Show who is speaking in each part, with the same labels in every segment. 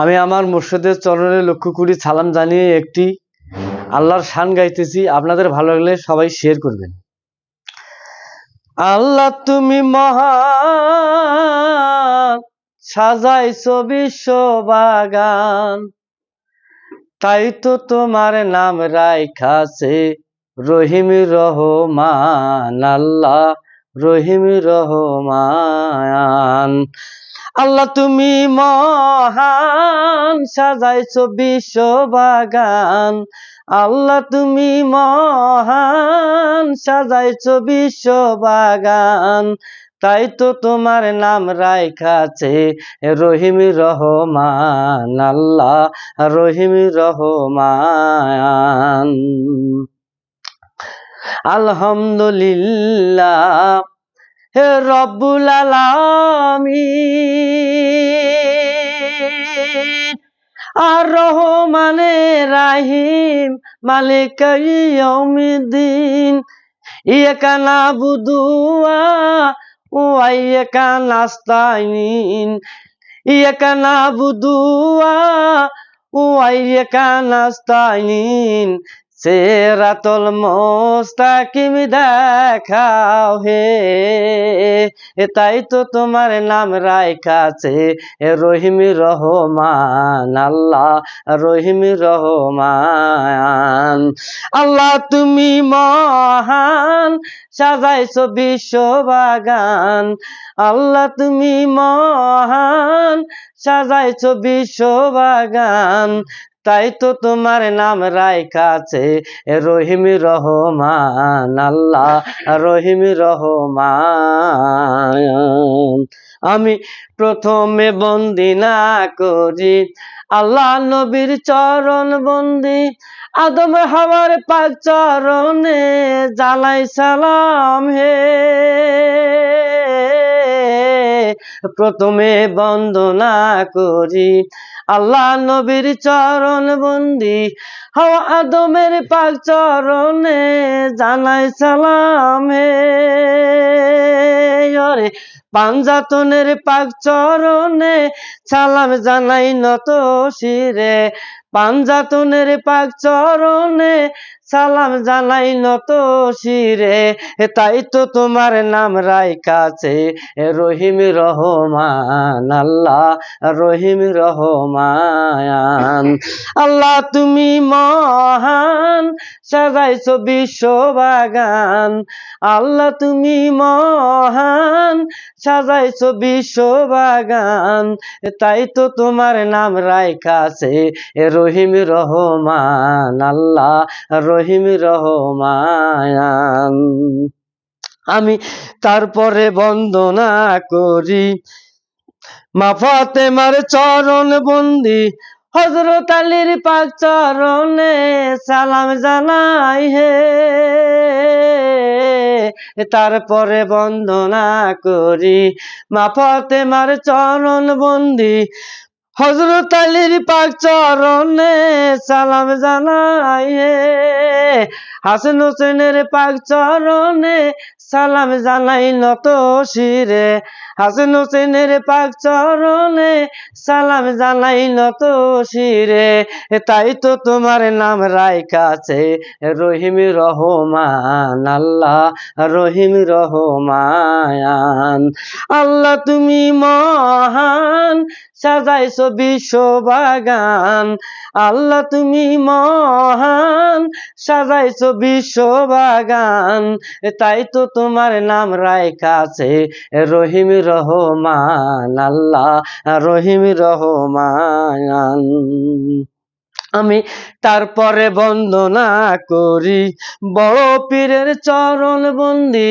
Speaker 1: আমি আমার মুর্শিদের চরণে লক্ষ্য করি সালাম জানিয়ে একটি আল্লাহর শান গাইতেছি। আপনাদের ভালো লাগলে সবাই শেয়ার করবেন। আল্লাহ তুমি মহান, সাজাইছো বিশ্ব বাগান। তাই তো তোমার নাম রাইখাছে রহিম রহমান, আল্লাহ রহিম রহমান। আল্লাহ তুমি মহান, সাজাইছো বিশ্ব বাগান। আল্লাহ তুমি মহান, সাজাইছো বিশ্ব বাগান। তাই তো তোমার নাম রাইখাছে রহিম রহমান, আল্লাহ রহিম রহমান। আলহামদুলিল্লাহ। হে রব্বুল আলামিন। আর রহমানে রাহিম মালিক ইয়াউমিদ্দিন। ইয়াকা নাবুদু ওয়া ইয়াকা নাস্তাইন ইয়াকা নাবুদু ওয়া ইয়াকা নাস্তাইন সেরাতল মোস্তাকিম দেখাও হে। তাই তো তোমার নাম এ রহিম রহমান, আল্লাহ রহিম রহমান। আল্লাহ তুমি মহান, সাজাইছো বিশ্ব বাগান। আল্লাহ তুমি মহান, সাজাইছো বিশ্ব বাগান। তাই তো তোমার নাম রাইখাছে, রহিম রহমান, আল্লাহ রহিম রহমান। আমি প্রথমে বন্দি না করি, আল্লাহ নবীর চরণ বন্দি, আদম হাওয়ার পাক চরণে জালাই সালাম হে। প্রথমে বন্দনা করি। আল্লাহ নবীর চরণ বন্দি। হাওয়া আদমের পাক চরণে জানাই সালাম। হে পাঞ্জাতনের পাক চরণে সালাম জানাই নত শিরে। পাঞ্জাতনের পাক চরণে সালাম জানাই নত শিরে। তাই তো তোমার নাম রাইকাছে রহিম রহমান, আল্লাহ রহিম রহমান। আল্লাহ তুমি মহান, সাজাইছো বিশ্ব বাগান। আল্লাহ তুমি মহান, সাজাইছো বিশ্ব বাগান। তাই তো তোমার নাম রায় রাইখাছে রহিম রহমান, আল্লাহ রহিম রহমান। আমি তারপরে বন্দনা করি মাফাতে মার চরণ বন্দি হজরত আলীর পাক চরণে সালাম জানাই হে। তারপরে বন্দনা করি মাফাতে মার চরণ বন্দি হজরত আলীর পাক চরণে সালাম জানাই হে হাসান হোসেনের পাক চরণে সালাম জানাই নত শিরে। হাসান হোসেনের পাক চরণে সালাম জানাই নত শিরে। তাই তো তোমার নাম রাইকাছে রহিম রহমান, আল্লাহ রহিম রহমান আল্লাহ তুমি মহান, সাজাইছো বিশ্ব বাগান। আল্লাহ তুমি মহান, সাজাইছো বিশ্ব বাগান তাই তো তোমার নাম রাইখাছে রহিম রহমান, আল্লাহ রহিম রহমান। আমি তারপরে বন্দনা করি, বড় পীরের চরণ বন্দি,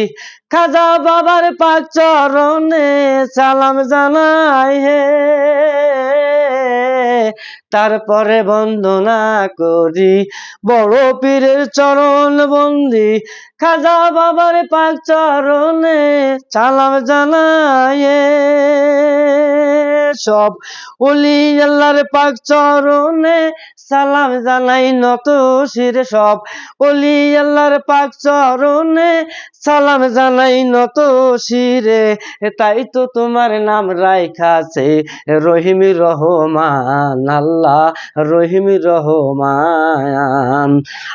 Speaker 1: খাজা বাবার পাক চরণে সালাম জানাই হে। তারপরে বন্দনা করি। বড় পীরের চরণ বন্দি, খাজা বাবার পাক চরণে চালাম জানায়ে। সব উলি আল্লাহর পাক চরণে সালাম জানাই নত শিরে সব। অলি আল্লাহর পাক চরণে সালাম জানাই নত শিরে। তাই তো তোমার নাম রাইখাছে রহিম রহমান, আল্লাহ রহিম রহমান।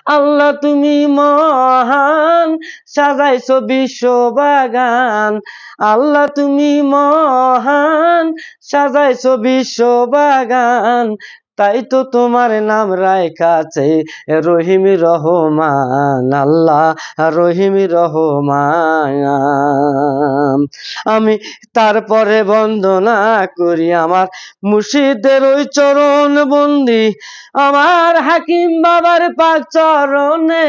Speaker 1: আল্লাহ তুমি মহান, সাজাইছো বিশ্ব বাগান। আল্লাহ তুমি মহান, সাজাইছো বিশ্ব বাগান। তাই তো তোমার নাম রাইখাছে রহিম রহমান, আল্লাহ রহিম রহমান। আমি তারপরে বন্দনা করি আমার মুর্শিদের ওই চরণ বন্দি। আমার হাকিম বাবার পাক চরণে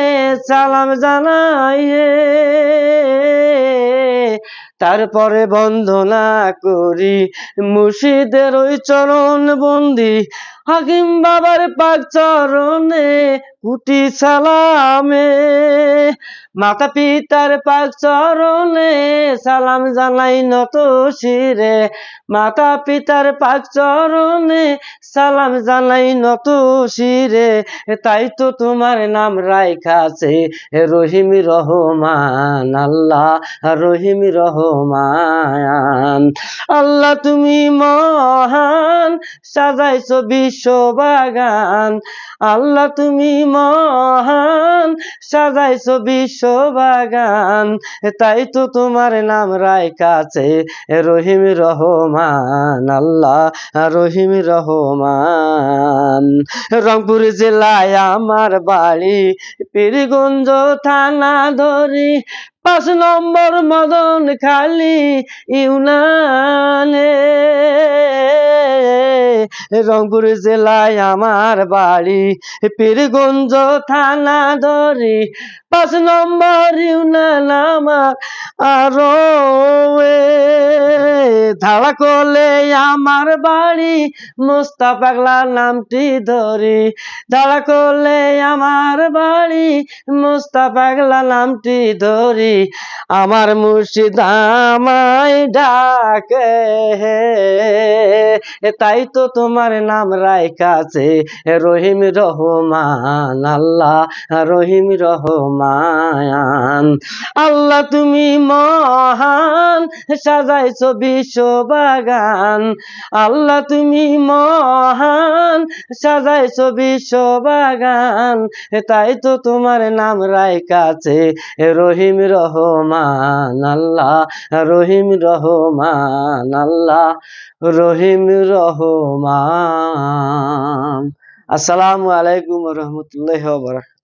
Speaker 1: সালাম জানাইয়ে। তারপরে বন্দনা করি মুর্শিদের ওই চরণ বন্দি। হাকিম বাবার পাক চরণে কুটি সালামে, মাতা পিতার পাক চরণে সালাম জানাই নত শিরে, মাতা পিতার পাক চরণে সালাম জানাই নত শিরে, তাই তো তোমার নাম রাইখাছে রহিম রহমান, আল্লাহ রহিম রহমান। আল্লাহ তুমি মহান, সাজাইছ সাজাইছো বিশ্ব বাগান আল্লাহ তুমি মহান, সাজাইছো বিশ্ব বাগান তাই তো তোমার নাম রাইখাছে, রহিম রহমান, আল্লাহ রহিম রহমান। রংপুর জেলায় আমার বাড়ি, পীরগঞ্জ থানা ধরি পাঁচ নম্বর মদন খালি ইউনানে। রংপুর জেলায় আমার বাড়ি, পীরগঞ্জ থানা ধরি। পাঁচ নম্বর ইউনান আমার আরও ধারা করলে আমার বাড়ি, মোস্তা পাগলা নামটি ধরি। ধারা করলে আমার বাড়ি, মোস্তা পাগলা নামটি ধরি। আমার মুর্শিদ আমায় ডাকে তাই তো তোমার নাম রাইকাছে রহিম রহমান, আল্লাহ, রহিম রহমান। আল্লাহ তুমি মহান, সাজাইছো বিশ্ব বাগান। আল্লাহ তুমি মহান, সাজাইছো বিশ্ব বাগান। তাই তো তোমার নাম রাইকাছে রহিম রহমান আল্লাহ রহিম রহমান আল্লাহ রহিম রহমান। আসসালামু আলাইকুম রহমতুল্লাহ বারাকাতুহু।